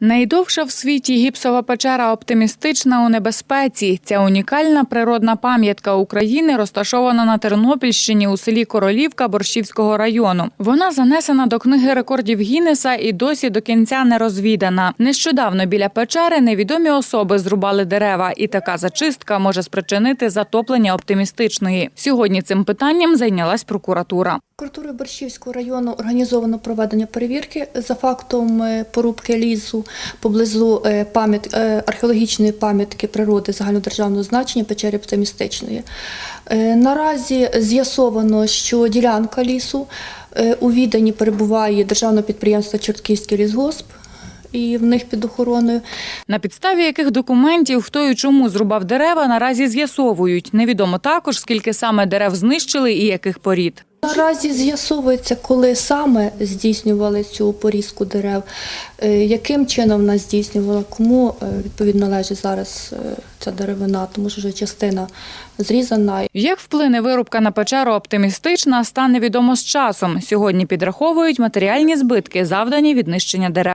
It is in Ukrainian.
Найдовша в світі гіпсова печера оптимістична у небезпеці. Ця унікальна природна пам'ятка України розташована на Тернопільщині у селі Королівка Борщівського району. Вона занесена до книги рекордів Гіннеса і досі до кінця не розвідана. Нещодавно біля печери невідомі особи зрубали дерева, і така зачистка може спричинити затоплення оптимістичної. Сьогодні цим питанням зайнялась прокуратура. Прокуратурою Борщівського району організовано проведення перевірки за фактом е, порубки лісу поблизу е, пам'ят, е, археологічної пам'ятки природи загальнодержавного значення печері оптимістичної. Е, Наразі з'ясовано, що ділянка лісу у відданні перебуває державне підприємство Чортківський лісгосп. І в них під охороною. На підставі яких документів, хто і чому зрубав дерева, наразі з'ясовують. Невідомо також, скільки саме дерев знищили і яких порід. Наразі з'ясовується, коли саме здійснювали цю порізку дерев, е, яким чином вона здійснювала, кому е, відповідно належить зараз е, ця деревина, тому що вже частина зрізана. Як вплине вирубка на печеру оптимістична, стане відомо з часом. Сьогодні підраховують матеріальні збитки, завдані від нищення дерев.